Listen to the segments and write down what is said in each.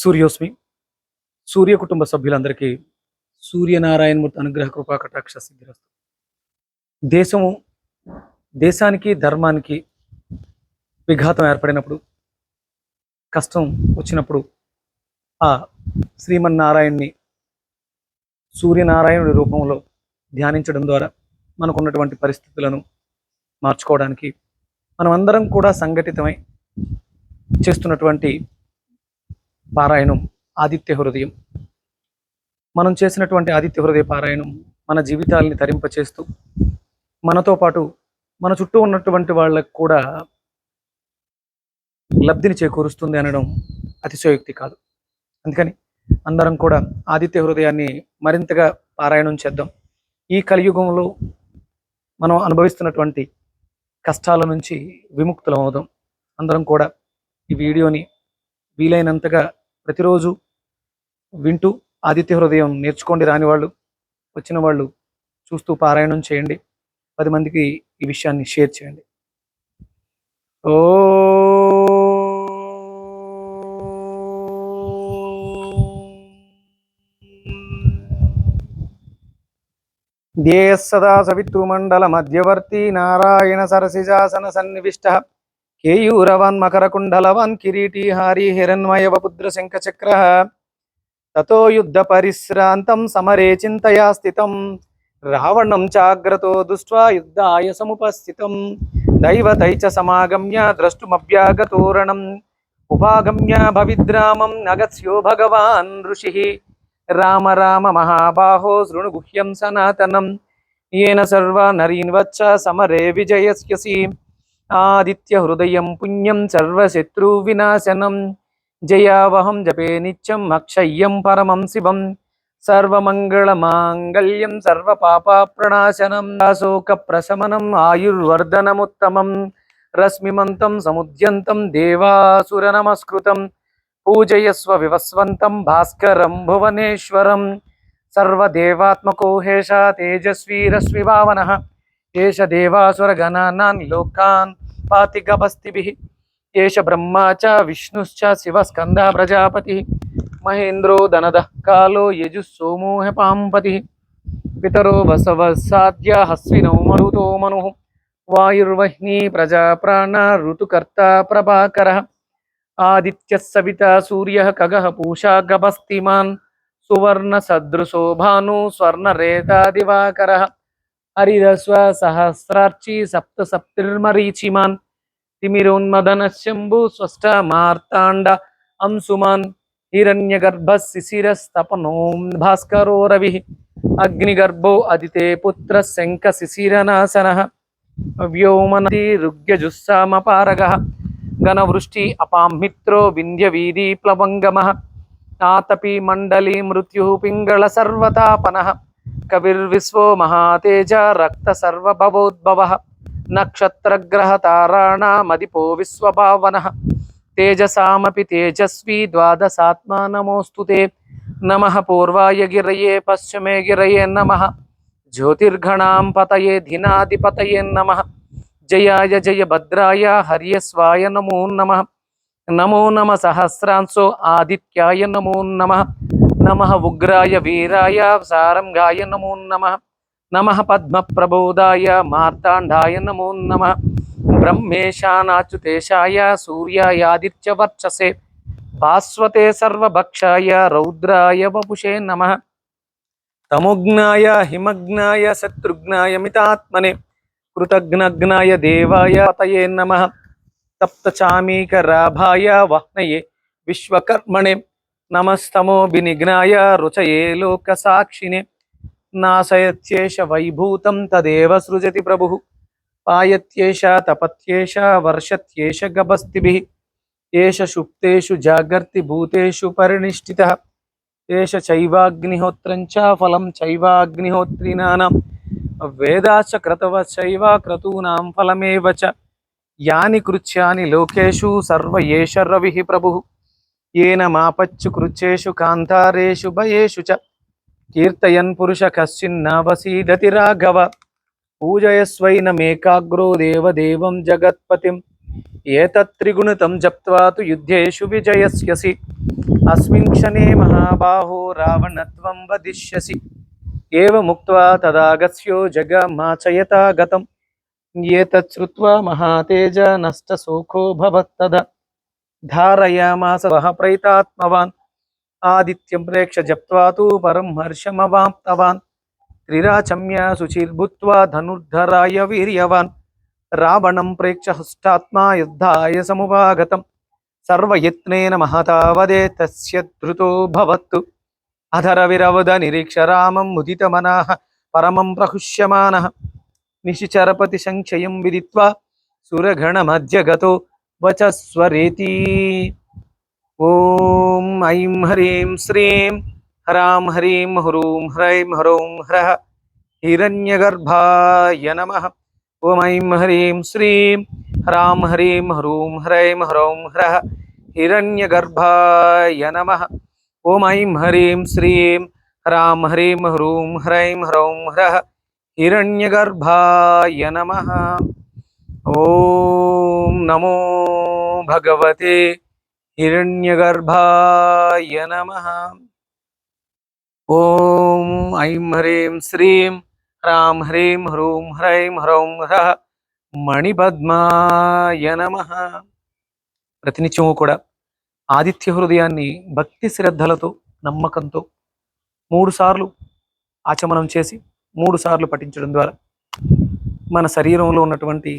సూర్యోస్మి. సూర్య కుటుంబ సభ్యులందరికీ సూర్యనారాయణమూర్తి అనుగ్రహ కృపా కటాక్ష సిద్ధిరస్తు. దేశము దేశానికి ధర్మానికి విఘాతం ఏర్పడినప్పుడు కష్టం వచ్చినప్పుడు ఆ శ్రీమన్నారాయణ్ణి సూర్యనారాయణుడి రూపంలో ధ్యానించడం ద్వారా మనకున్నటువంటి పరిస్థితులను మార్చుకోవడానికి మనమందరం కూడా సంఘటితమై చేస్తున్నటువంటి పారాయణం ఆదిత్య హృదయం. మనం చేసినటువంటి ఆదిత్య హృదయ పారాయణం మన జీవితాలని తరింపచేస్తూ మనతో పాటు మన చుట్టూ ఉన్నటువంటి వాళ్ళకు కూడా లబ్ధిని చేకూరుస్తుంది అనడం అతిశయోక్తి కాదు. అందుకని అందరం కూడా ఆదిత్య హృదయాన్ని మరింతగా పారాయణం చేద్దాం. ఈ కలియుగంలో మనం అనుభవిస్తున్నటువంటి కష్టాల నుంచి విముక్తులం అవుదాం. అందరం కూడా ఈ వీడియోని వీలైనంతగా ప్రతిరోజు వింటూ ఆదిత్య హృదయం నేర్చుకోండి రాని వాళ్ళు వచ్చిన వాళ్ళు చూస్తూ పారాయణం చేయండి. పది మందికి ఈ విషయాన్ని షేర్ చేయండి. ఓ ధ్యేయ సదా సవితృమండల మధ్యవర్తి నారాయణ సరసిజాసన సన్నివిష్ట. కేయూరవాన్ మకరకుండలవాన్ కిరీటీ హారీ హిరణ్మయ వపుద్ర శంఖచక్ర తతో యుద్ధ పరిశ్రాంతం సమరే చింతయా స్థితం రావణం చాగ్రతో దృష్ట్వా యుద్ధాయ సముపస్థితం దైవతైచ సమాగమ్య ద్రష్టుమభ్యాగతోరణం ఉపాగమ్య భవిద్రామం నగత్స్యో భగవాన్ ఋషి రామ రామ మహాబాహో శృణు గుహ్యం సనాతనం ఆదిత్య హృదయం పుణ్యం సర్వశత్రు వినాశనం జయావహం జపే నిత్యం అక్షయ్యం పరమం శివం. సర్వమంగళమాంగళ్యం సర్వపాపాప్రణాశనం. దాశోక ప్రశమనం ఆయుర్వర్ధనముత్తమం. రశ్మిమంతం సముద్యంతం దేవాసుర నమస్కృతం పూజయస్వ వివస్వంతం భాస్కరం భువనేశ్వరం. సర్వదేవాత్మకోహేష తేజస్వీరశ్విభావన కేశదేవాసురగణానాన్ లోకాన్ పాతికపస్తిభిః కేశ బ్రహ్మ చ విష్ణుశ్చ శివస్కంద ప్రజాపతి మహేంద్రో ధనద కాలో యజుస్సోమోహ పాంపతి పితరో వసవసాద్య హస్వినో మరుతో మను వాయుర్వహ్ని ప్రజా ప్రాణ ఋతుకర్త ప్రభాకర ఆదిత్య సవిత సూర్య ఖగ పూషా గపస్తిమాన్ సువర్ణ సదృశో భాను స్వర్ణరేత దివాకర హరిరస్వ సహస్రార్చి సప్త సప్తిర్మరీచిమాన్ తిమిరోన్మదన శంభు స్వష్ట మార్తాండ అంశుమాన్ హిరణ్య హిరణ్యగర్భ శిశిరస్తపనోం భాస్కరో రవి అగ్నిగర్భో అదితే పుత్ర శంఖ శిశిరనాశన వ్యోమనది రుగ్యజుస్సామపారగ ఘనవృష్టి అపామిత్రో వింధ్య వీధి ప్లవంగమ ఆతపి మండలి మృత్యు పింగళ సర్వతాపన कविर्विश्वो महातेज रक्तसर्वभवोद्भवः नक्षत्रग्रहताराणामधिपो विश्वभावनः। तेजसामपि तेजस्वी द्वादशात्मा नमोऽस्तु ते। नमः पूर्वाय गिरये, पश्चिमे गिरये नमः। ज्योतिर्गणां पतये, धिनाधिपतये नमः। जयाय जय भद्राय, हर्यस्वाय नमो नमः। नमो नम सहस्रांशो आदित्याय नमो नमः। నమ ఉగ్రాయ వీరాయ సారంగాయ నమో నమ. నమ పద్మప్రబోధాయ మార్తాండాయ నమో నమ. బ్రహ్మేశానాచ్యుతేశాయ సూర్యాయాదిత్యవర్చసే భాస్వతే సర్వభక్షాయ రౌద్రాయ వపుషే నమ. తమోఘ్నాయ హిమగ్నాయ శత్రుఘ్నాయ మితాత్మనే. కృతఘ్నఘ్నాయ దేవాయ పతయే నమ. తప్తచామీకరాభాయ వహ్నయే. విశ్వకర్మణే. నమస్తమో వినిఘ్నాయ రుచయే లోక సాక్షిణే నాశయత్యేష వైభూతం తదేవ సృజతి ప్రభు. పాయత్యేష తపత్యేష వర్షత్యేష గభస్తిభి. ఏష సుప్తేషు జాగర్తి భూతేషు పరినిష్ఠిత. ఏష చైవాగ్నిహోత్రం చ ఫలం చైవాగ్నిహోత్రినాం వేదాశ క్రతవ చైవ క్రతూనాం ఫలమేవ చ. యాని కృత్యాని లోకేషు సర్వ ఏష రవి ప్రభు. ఏన మాపచ్చు కృచ్చేషు కాంతారేషు భయేషు చ కీర్తయన్ పురుష కశ్చిన్నవసీదతి రాఘవ పూజయస్వైన మేకాగ్రో దేవదేవం జగత్పతిం ఏతత్రిగుణితం జప్వా యుద్ధేషు విజయస్యసి అస్మిన్ క్షణే మహాబాహో రావణత్వం వదిష్యసి ఏవ ముక్త్వా తదాగస్యో జగమాచయతా గతం ఏతచ్చుత్వా మహాతేజ నష్టసుఖో భవత్తదా ధారయామాస వహ ప్రైతాత్మవాన్ ఆదిత్యం ప్రేక్ష జప్త్వా పరం హర్షమవాప్తవాన్ త్రిరాచమ్య శుచిర్భూత్వా ధనుర్ధరాయ వీర్యవాన్ రావణం ప్రేక్ష హృష్టాత్మా యుద్ధాయ సముపాగతం సర్వయత్నేన మహతావదే తస్య ధృతో భవత్తు అధర విరవద నిరీక్ష రామం ముదితమనా పరమం ప్రహుష్యమాన నిశిచరపతి సంక్షయం విదిత్వా సురగణమధ్యగతో వచస్వరేతి ఓం ఐం హ్రీం శ్రీం హ్రాం హ్రీం హ్రూం హ్రైం హ్రౌం హ్రః హిరణ్యగర్భాయ నమః ఓం ఐం హ్రీం శ్రీం హ్రాం హ్రీం హ్రూం హ్రైం హ్రౌం హ్రః హిరణ్యగర్భాయ నమః ఓం ఐం హ్రీం శ్రీం హ్రాం హ్రీం హ్రూం హ్రైం హ్రౌం హ్రః హిరణ్యగర్భాయ నమః ఓం నమో భగవతే హిరణ్యగర్భాయ నమః. ఓం ఐం హ్రీం శ్రీం హ్రాం హ్రీం హ్రూం హ్రైం హ్రౌం హ్రః మణిపద్మాయ నమః. ప్రతినిత్యము కూడా ఆదిత్య హృదయాన్ని భక్తి శ్రద్ధలతో నమ్మకంతో మూడు సార్లు ఆచమనం చేసి మూడు సార్లు పఠించడం ద్వారా మన శరీరంలో ఉన్నటువంటి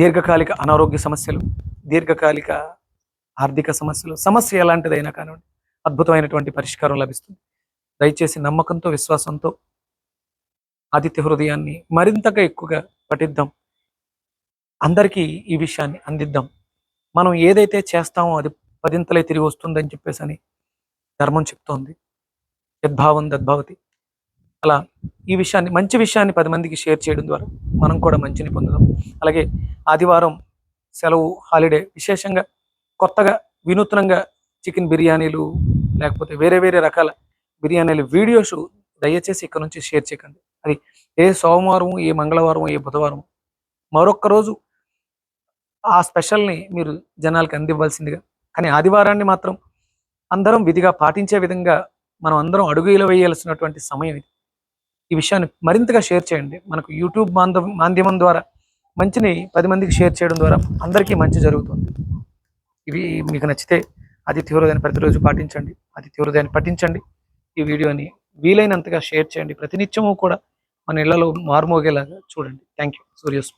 దీర్ఘకాలిక అనారోగ్య సమస్యలు దీర్ఘకాలిక ఆర్థిక సమస్యలు సమస్య ఎలాంటిదైనా కానివ్వండి అద్భుతమైనటువంటి పరిష్కారం లభిస్తుంది. దయచేసి నమ్మకంతో విశ్వాసంతో ఆదిత్య హృదయాన్ని మరింతగా ఎక్కువగా పఠిద్దాం. అందరికీ ఈ విషయాన్ని అందిద్దాం. మనం ఏదైతే చేస్తామో అది పదింతలే తిరిగి వస్తుందని చెప్పేసి అని ధర్మం చెప్తోంది. యద్భావం దద్భావతి అలా ఈ విషయాన్ని మంచి విషయాన్ని పది మందికి షేర్ చేయడం ద్వారా మనం కూడా మంచిని పొందుదాం. అలాగే ఆదివారం సెలవు హాలిడే విశేషంగా కొత్తగా వినూత్నంగా చికెన్ బిర్యానీలు లేకపోతే వేరే వేరే రకాల బిర్యానీలు వీడియోస్ దయచేసి ఇక్కడ నుంచి షేర్ చేయకండి. అది ఏ సోమవారం ఏ మంగళవారం ఏ బుధవారం మరొక్క రోజు ఆ స్పెషల్ని మీరు జనాలకు అందివ్వాల్సిందిగా. కానీ ఆదివారాన్ని మాత్రం అందరం విధిగా పాటించే విధంగా మనం అందరం అడుగులు వేయాల్సినటువంటి సమయం ఇది. ఈ విషయాన్ని మరింతగా షేర్ చేయండి. మనకు యూట్యూబ్ మాంధ మాధ్యమం ద్వారా మంచిని పది మందికి షేర్ చేయడం ద్వారా అందరికీ మంచి జరుగుతుంది. ఇవి మీకు నచ్చితే అతి తీవ్రదాన్ని ప్రతిరోజు పాటించండి. అతి తీవ్రదాన్ని పఠించండి. ఈ వీడియోని వీలైనంతగా షేర్ చేయండి. ప్రతినిత్యము కూడా మన ఇళ్ళలో మారుమోగేలాగా చూడండి. Thank you Surya's